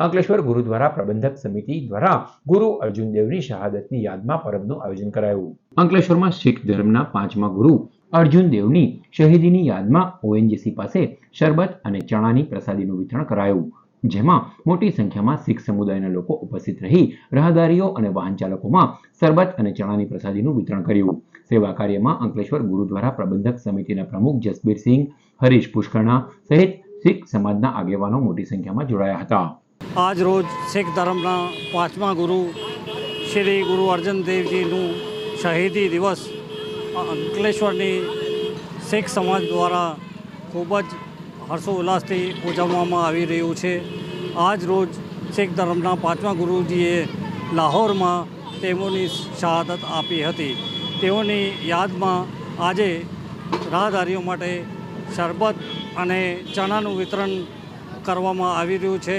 અંકલેશ્વર ગુરુદ્વારા પ્રબંધક સમિતિ દ્વારા ગુરુ અર્જુન દેવની શહાદતની યાદમાં પરબનું આયોજન કરાયું. અંકલેશ્વરમાં શીખ ધર્મના પાંચમા ગુરુ અર્જુન દેવની શહીદીની યાદમાં ઓએનજીસી પાસે શરબત અને ચણાની પ્રસાદીનું વિતરણ કરાયું. જેમાં મોટી સંખ્યામાં શીખ સમુદાયના લોકો ઉપસ્થિત રહી રાહદારીઓ અને વાહન ચાલકોમાં શરબત અને ચણાની પ્રસાદીનું વિતરણ કર્યું. સેવા કાર્યમાં અંકલેશ્વર ગુરુદ્વારા પ્રબંધક સમિતિના પ્રમુખ જસબીરસિંહ, હરીશ પુષ્કરણા સહિત શીખ સમાજના આગેવાનો મોટી સંખ્યામાં જોડાયા હતા. આજ રોજ શીખ ધર્મના પાંચમા ગુરુ શ્રી ગુરુ અર્જન દેવજીનું શહીદી દિવસ અંકલેશ્વરની શીખ સમાજ દ્વારા ખૂબ જ હર્ષોલ્લાસથી ઉજવવામાં આવી રહ્યું છે. આજ રોજ શીખ ધર્મના પાંચમા ગુરુજીએ લાહોરમાં તેઓની શહાદત આપી હતી. તેઓની યાદમાં આજે રાહદારીઓ માટે શરબત અને ચણાનું વિતરણ કરવામાં આવી રહ્યું છે.